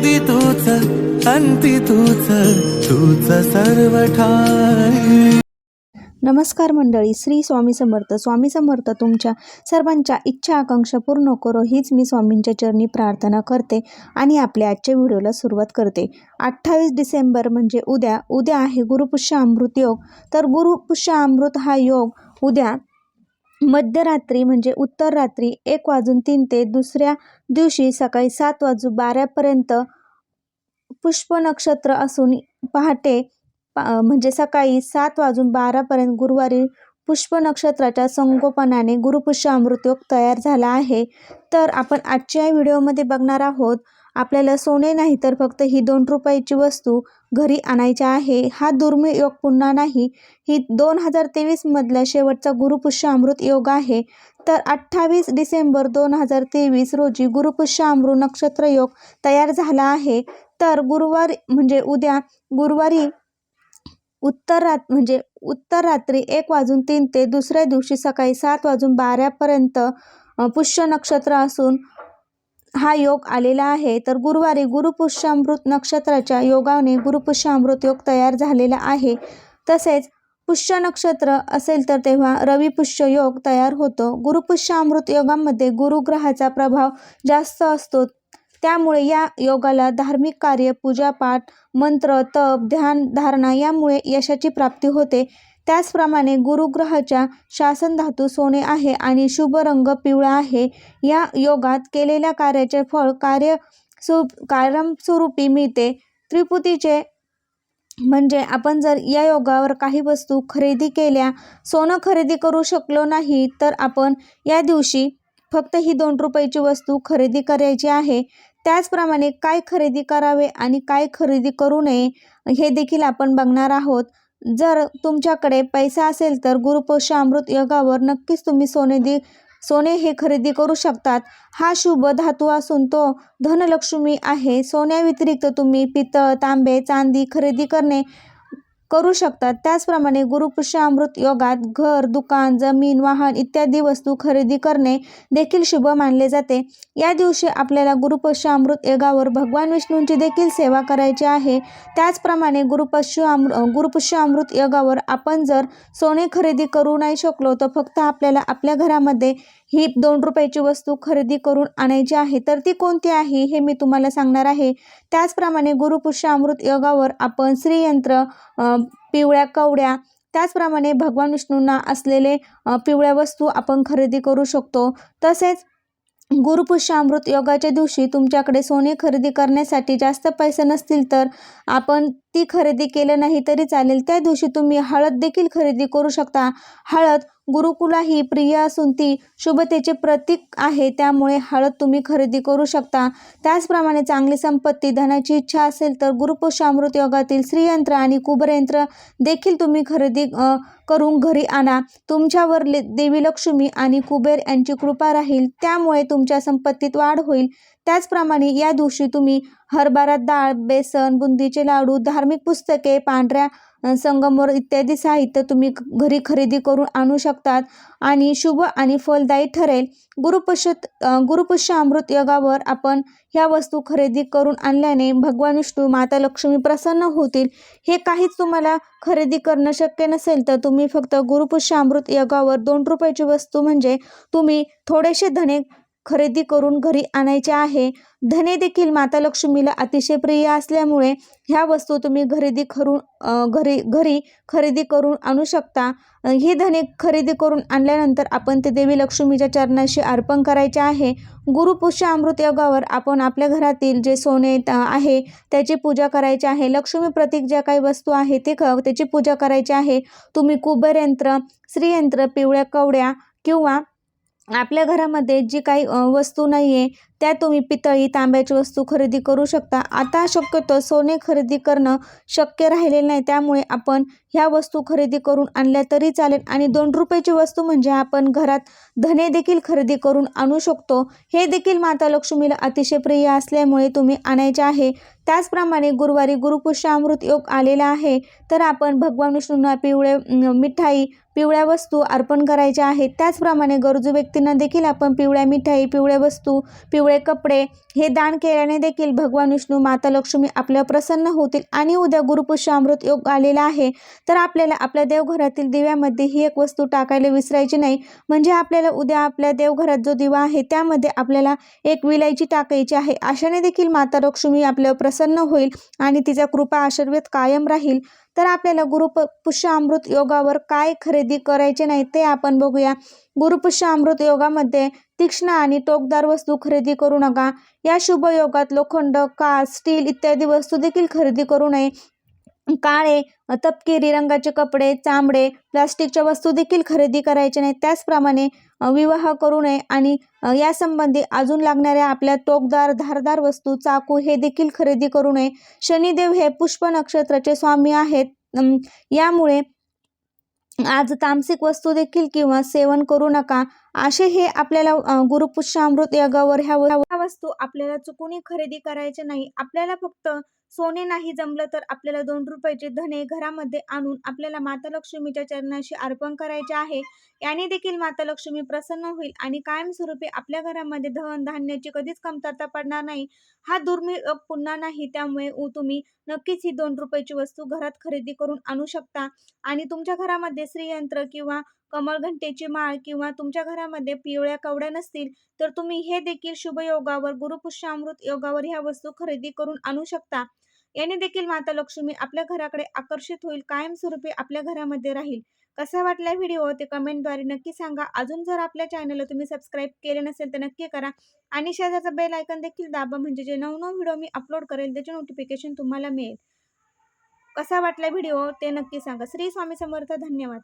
आधी तूच अंती तूच तूच सर्व ठाई नमस्कार मंडळी श्री स्वामी समर्थ. स्वामी समर्थ तुमच्या सर्वांच्या इच्छा आकांक्षा पूर्ण करो हीच मी स्वामींच्या चरणी प्रार्थना करते आणि आपल्या आजच्या व्हिडिओला सुरुवात करते. अठ्ठावीस डिसेंबर म्हणजे उद्या. उद्या आहे गुरुपुष्य अमृत योग. तर गुरुपुष्य अमृत हा योग उद्या मध्यरात्री म्हणजे उत्तर रात्री एक वाजून तीन ते दुसऱ्या दिवशी सकाळी सात वाजू बारापर्यंत पुष्प नक्षत्र असून पहाटे पा म्हणजे सकाळी सात वाजून बारापर्यंत गुरुवारी पुष्प नक्षत्राच्या संगोपनाने गुरुपुष्य अमृतयोग तयार झाला आहे. तर आपण आजच्या व्हिडिओमध्ये बघणार आहोत आपल्याला सोने नाही तर फक्त ही दोन रुपयाची वस्तू घरी आणायची आहे हा दुर्मिळ योग पुन्हा नाही. ही दोन हजार तेवीसमधला शेवटचा गुरुपुष्य अमृत योग आहे. तर अठ्ठावीस डिसेंबर दोन हजार तेवीस रोजी गुरुपुष्य अमृत नक्षत्र योग तयार झाला आहे. तर गुरुवार म्हणजे उद्या गुरुवारी उत्तर रात म्हणजे उत्तर रात्री एक वाजून तीन ते दुसऱ्या दिवशी सकाळी सात वाजून बारापर्यंत पुष्य नक्षत्र असून हा योग आलेला आहे तर गुरुवारी गुरुपुष्यामृत नक्षत्राच्या योगाने गुरुपुष्यामृत योग तयार झालेला आहे. तसेच पुष्य नक्षत्र असेल तर तेव्हा रविपुष्य योग तयार होतो. गुरुपुष्य अमृत योगामध्ये गुरुग्रहाचा प्रभाव जास्त असतो. त्यामुळे या योगाला धार्मिक कार्य पूजापाठ मंत्र तप ध्यान धारणा यामुळे यशाची प्राप्ती होते. त्याचप्रमाणे गुरुग्रहाच्या शासन धातू सोने आहे आणि शुभ रंग पिवळा आहे. या योगात केलेल्या कार्याचे फळ कार्य सु कायमस्वरूपी मिळते. त्रिपुतीचे म्हणजे आपण जर या योगावर काही वस्तू खरेदी केल्या सोनं खरेदी करू शकलो नाही तर आपण या दिवशी फक्त ही दोन रुपयाची वस्तू खरेदी करायची आहे. त्याचप्रमाणे काय खरेदी करावे आणि काय खरेदी करू नये हे देखील आपण बघणार आहोत. जर तुमच्याकडे पैसा असेल तर गुरुपोष अमृत योगावर नक्कीच तुम्ही सोने दि सोने हे खरेदी करू शकतात. हा शुभ धातू असून तो धनलक्ष्मी आहे. सोन्याव्यतिरिक्त तुम्ही पितळ तांबे चांदी खरेदी करणे करू शकतात. त्याचप्रमाणे गुरुपुष्य अमृत योगात घर दुकान जमीन वाहन इत्यादी वस्तू खरेदी करणे देखील शुभ मानले जाते. या दिवशी आपल्याला गुरुपुष्य अमृत योगावर भगवान विष्णूंची देखील सेवा करायची आहे. त्याचप्रमाणे गुरुपुष्य अमृ गुरुपुष्य अमृत योगावर आपण जर सोने खरेदी करू नाही शकलो तर फक्त आपल्याला आपल्या घरामध्ये ही दोन रुपयाची वस्तू खरेदी करून आणायची आहे तर ती कोणती आहे हे मी तुम्हाला सांगणार आहे. त्याचप्रमाणे गुरुपुष्य अमृत योगावर आपण श्रीयंत्र पिवळ्या कवड्या त्याचप्रमाणे भगवान विष्णूंना असलेले पिवळ्या वस्तू आपण खरेदी करू शकतो. तसेच गुरुपुष्य अमृत योगाच्या दिवशी तुमच्याकडे सोने खरेदी करण्यासाठी जास्त पैसे नसतील तर आपण ती खरेदी केलं नाही तरी चालेल. त्या दिवशी तुम्ही हळद देखील खरेदी करू शकता. हळद गुरुकुला ही प्रिय असून ती शुभतेचे प्रतीक आहे. त्यामुळे हळद तुम्ही खरेदी करू शकता. त्याचप्रमाणे चांगली संपत्ती धनाची इच्छा असेल तर गुरुपुषामृत अमृत योगातील श्रीयंत्र आणि कुबरयंत्र देखील तुम्ही खरेदी करून घरी आणा. तुमच्यावर देवी लक्ष्मी आणि कुबेर यांची कृपा राहील. त्यामुळे तुमच्या संपत्तीत वाढ होईल. त्याचप्रमाणे या दिवशी तुम्ही हरभरा डाळ बेसन बुंदीचे लाडू धार्मिक पुस्तके पांढऱ्या संगमवर इत्यादी साहित्य तुम्ही घरी खरेदी करून आणू शकतात. आणि शुभ आणि फलदायी ठरेल. गुरुपुष्य गुरुपुष्य अमृत योगावर आपण ह्या वस्तू खरेदी करून आणल्याने भगवान विष्णू माता लक्ष्मी प्रसन्न होतील. हे काहीच तुम्हाला खरेदी करणं शक्य नसेल तर तुम्ही फक्त गुरुपुष्य अमृत योगावर दोन रुपयाची वस्तू म्हणजे तुम्ही थोडेसे धने खरेदी करून घरी आणायचे आहे. धने देखील माता लक्ष्मीला अतिशय प्रिय असल्यामुळे ह्या वस्तू तुम्ही खरेदी करून घरी घरी खरेदी करून आणू शकता. हे ही धने खरेदी करून आणल्यानंतर आपण ते देवी लक्ष्मीच्या चरणाशी अर्पण करायचे आहे. गुरुपुष्य अमृत योगावर आपण आपल्या घरातील जे सोने आहे त्याची पूजा करायची आहे. लक्ष्मी प्रतीक ज्या काही वस्तू आहे ते ख त्याची पूजा करायची आहे. तुम्ही कुबेर यंत्र श्रीयंत्र पिवळ्या कवड्या किंवा आपल्या घरामध्ये जी काही वस्तू नाही आहे त्या तुम्ही पितळी तांब्याची वस्तू खरेदी करू शकता. आता शक्यतो सोने खरेदी करणं शक्य राहिलेलं नाही. त्यामुळे आपण ह्या वस्तू खरेदी करून आणल्या तरी चालेल. आणि दोन रुपयाची वस्तू म्हणजे आपण घरात धने देखील खरेदी करून आणू शकतो. हे देखील माता लक्ष्मीला अतिशय प्रिय असल्यामुळे तुम्ही आणायचे आहे. त्याचप्रमाणे गुरुवारी गुरुपुष्य अमृत योग आलेला आहे. तर आपण भगवान विष्णूंना पिवळे मिठाई पिवळ्या वस्तू अर्पण करायच्या आहेत. त्याचप्रमाणे गरजू व्यक्तींना देखील आपण पिवळ्या मिठाई पिवळ्या वस्तू पिवळ्या पिवळे कपडे हे दान केल्याने देखील भगवान विष्णू माता लक्ष्मी आपल्या प्रसन्न होतील आणि उद्या गुरुपुष्य अमृत योग आलेला आहे. तर आपल्याला आपल्या देवघरातील दिव्यामध्ये ही एक वस्तू टाकायला विसरायची नाही. म्हणजे आपल्याला उद्या आपल्या देवघरात जो दिवा आहे त्यामध्ये आपल्याला एक विलायची टाकायची आहे. अशाने देखील माता लक्ष्मी आपल्यावर प्रसन्न होईल आणि तिचा कृपा आशीर्वाद कायम राहील. तर आपल्याला गुरुप पुष्य अमृत योगावर काय खरेदी करायचे नाही ते आपण बघूया. गुरुपुष्य अमृत योगामध्ये तीक्ष्ण आणि टोकदार वस्तू खरेदी करू नका. या शुभ योगात लोखंड काच स्टील इत्यादी वस्तू देखील खरेदी करू नये. काळे तपकिरी रंगाचे कपडे चामडे प्लास्टिकच्या वस्तू देखील खरेदी करायचे नाही. त्याचप्रमाणे विवाह करू नये आणि यासंबंधी अजून लागणाऱ्या आपल्या टोकदार धारदार वस्तू चाकू हे देखील खरेदी करू नये. शनिदेव हे पुष्प नक्षत्राचे स्वामी आहेत. यामुळे आज तामसिक वस्तू देखील किंवा सेवन करू नका. असे हे आपल्याला अ, गुरुपुष्य अमृत यागावर ह्या ह्या वस्तू आपल्याला चुकूनही खरेदी करायचे नाही. आपल्याला फक्त सोने नाही जमलं तर आपल्याला दोन रुपयाचे धने घरामध्ये आणून आपल्याला माता लक्ष्मीच्या चरणाशी अर्पण करायचे आहे. याने देखील माता लक्ष्मी प्रसन्न होईल आणि कायमस्वरूपी आपल्या घरामध्ये धन धान्याची कधीच कमतरता पडणार नाही. हा दुर्मिळ पुन्हा नाही त्यामुळे उ- तुम्ही नक्कीच ही दोन रुपयाची वस्तू घरात खरेदी करून आणू शकता. आणि तुमच्या घरामध्ये श्रीयंत्र किंवा कमळ घंटेची माळ किंवा तुमच्या घरामध्ये पिवळ्या कवड्या नसतील तर तुम्ही हे देखील शुभ योगावर गुरुपुष्य अमृत योगावर ह्या वस्तू खरेदी करून आणू शकता. याने देखील माता लक्ष्मी आपल्या घराकडे आकर्षित होईल कायमस्वरूपी आपल्या घरामध्ये राहील. कसा वाटला व्हिडिओ? ते कमेंटद्वारे नक्की सांगा. अजून जर आपल्या चॅनलला तुम्ही सबस्क्राईब केले नसेल तर नक्की करा. आणि शेजारचा बेल आयकन देखील दाबा म्हणजे जे नवनव व्हिडिओ मी अपलोड करेल त्याचे नोटिफिकेशन तुम्हाला मिळेल. कसा वाटला व्हिडिओ? ते नक्की सांगा. श्री स्वामी समर्थ. धन्यवाद.